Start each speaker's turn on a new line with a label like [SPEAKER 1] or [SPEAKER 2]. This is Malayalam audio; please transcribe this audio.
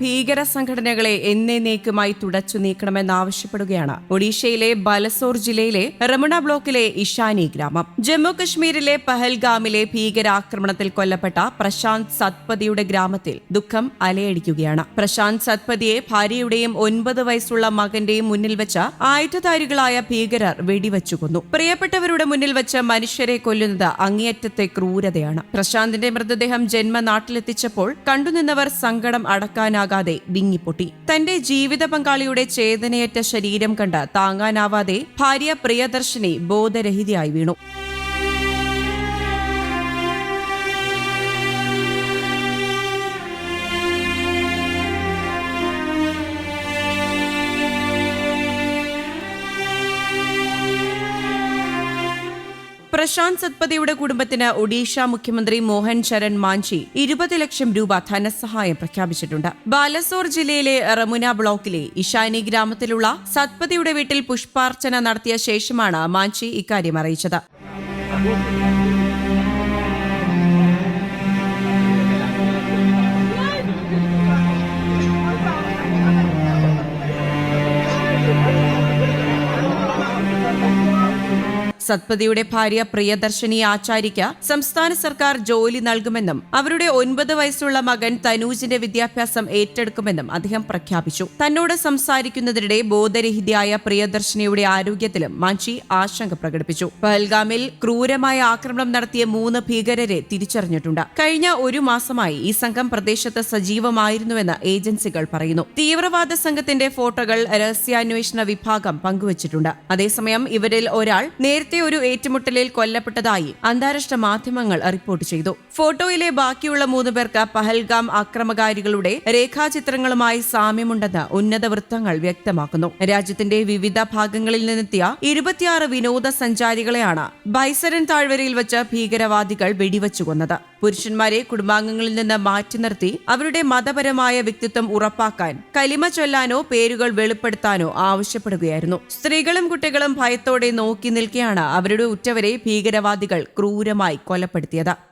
[SPEAKER 1] ഭീകര സംഘടനകളെ എന്നേന്നേക്കുമായി തുടച്ചു നീക്കണമെന്നാവശ്യപ്പെടുകയാണ് ഒഡീഷയിലെ ബലസോർ ജില്ലയിലെ റമണ ബ്ലോക്കിലെ ഇഷാനി ഗ്രാമം. ജമ്മു കശ്മീരിലെ പഹൽഗാമിലെ ഭീകരാക്രമണത്തിൽ കൊല്ലപ്പെട്ട പ്രശാന്ത് സത്പതിയുടെ ഗ്രാമത്തിൽ ദുഃഖം അലയടിക്കുകയാണ്. പ്രശാന്ത് സത്പതിയെ ഭാര്യയുടെയും ഒൻപത് വയസ്സുള്ള മകന്റെയും മുന്നിൽ വെച്ച ആയുധധാരികളായ ഭീകരർ വെടിവെച്ചു കൊന്നു. പ്രിയപ്പെട്ടവരുടെ മുന്നിൽ വെച്ച് മനുഷ്യരെ കൊല്ലുന്നത് അങ്ങേയറ്റത്തെ ക്രൂരതയാണ്. പ്രശാന്തിന്റെ മൃതദേഹം ജന്മനാട്ടിലെത്തിച്ചപ്പോൾ കണ്ടുനിന്നവർ സങ്കടം അടക്കാനാകാതെ വിങ്ങിപ്പൊട്ടി. തന്റെ ജീവിത പങ്കാളിയുടെ ചേതനയേറ്റ ശരീരം കണ്ട് താങ്ങാനാവാതെ ഭാര്യ പ്രിയദർശിനി ബോധരഹിതയായി വീണു. പ്രശാന്ത് സത്പതിയുടെ കുടുംബത്തിന് ഒഡീഷ മുഖ്യമന്ത്രി മോഹൻ ചരൺ മാഞ്ചി ഇരുപത് ലക്ഷം രൂപ ധനസഹായം പ്രഖ്യാപിച്ചിട്ടുണ്ട്. ബാലസോർ ജില്ലയിലെ റമുന ബ്ലോക്കിലെ ഇഷാനി ഗ്രാമത്തിലുള്ള സത്പതിയുടെ വീട്ടിൽ പുഷ്പാർച്ചന നടത്തിയ ശേഷമാണ് മാഞ്ചി ഇക്കാര്യം അറിയിച്ചത്. സത്പതിയുടെ ഭാര്യ പ്രിയദർശിനി ആചാര്യയ്ക്ക് സംസ്ഥാന സർക്കാർ ജോലി നൽകുമെന്നും അവരുടെ ഒൻപത് വയസ്സുള്ള മകൻ തനൂജിന്റെ വിദ്യാഭ്യാസം ഏറ്റെടുക്കുമെന്നും അദ്ദേഹം പ്രഖ്യാപിച്ചു. തന്നോട് സംസാരിക്കുന്നതിനിടെ ബോധരഹിതയായ പ്രിയദർശിനിയുടെ ആരോഗ്യത്തിലും മാഞ്ചി ആശങ്ക പ്രകടിപ്പിച്ചു. പഹൽഗാമിൽ ക്രൂരമായ ആക്രമണം നടത്തിയ മൂന്ന് ഭീകരരെ തിരിച്ചറിഞ്ഞിട്ടുണ്ട്. കഴിഞ്ഞ ഒരു മാസമായി ഈ സംഘം പ്രദേശത്ത് സജീവമായിരുന്നുവെന്ന് ഏജൻസികൾ പറയുന്നു. തീവ്രവാദ സംഘത്തിന്റെ ഫോട്ടോകൾ രഹസ്യാന്വേഷണ വിഭാഗം പങ്കുവച്ചിട്ടുണ്ട്. അതേസമയം ഇവരിൽ ഒരാൾ നേരത്തെ ഒരു ഏറ്റുമുട്ടലിൽ കൊല്ലപ്പെട്ടതായി അന്താരാഷ്ട്ര മാധ്യമങ്ങൾ റിപ്പോർട്ട് ചെയ്തു. ഫോട്ടോയിലെ ബാക്കിയുള്ള മൂന്ന് പേർക്ക് പഹൽഗാം ആക്രമകാരികളുടെ രേഖാചിത്രങ്ങളുമായി സാമ്യമുണ്ടെന്ന് ഉന്നത വൃത്തങ്ങൾ വ്യക്തമാക്കുന്നു. രാജ്യത്തിന്റെ വിവിധ ഭാഗങ്ങളിൽ നിന്നെത്തിയ ഇരുപത്തിയാറ് വിനോദസഞ്ചാരികളെയാണ് ബൈസരൻ താഴ്വരയിൽ വെച്ച് ഭീകരവാദികൾ വെടിവെച്ചു കൊന്നത്. പുരുഷന്മാരെ കുടുംബാംഗങ്ങളിൽ നിന്ന് മാറ്റി നിർത്തി അവരുടെ മതപരമായ വ്യക്തിത്വം ഉറപ്പാക്കാൻ കലിമ ചൊല്ലാനോ പേരുകൾ വെളിപ്പെടുത്താനോ ആവശ്യപ്പെടുകയായിരുന്നു. സ്ത്രീകളും കുട്ടികളും ഭയത്തോടെ നോക്കി നിൽക്കെയാണ് അവരുടെ ഉറ്റവരെ ഭീകരവാദികൾ ക്രൂരമായി കൊലപ്പെടുത്തിയത്.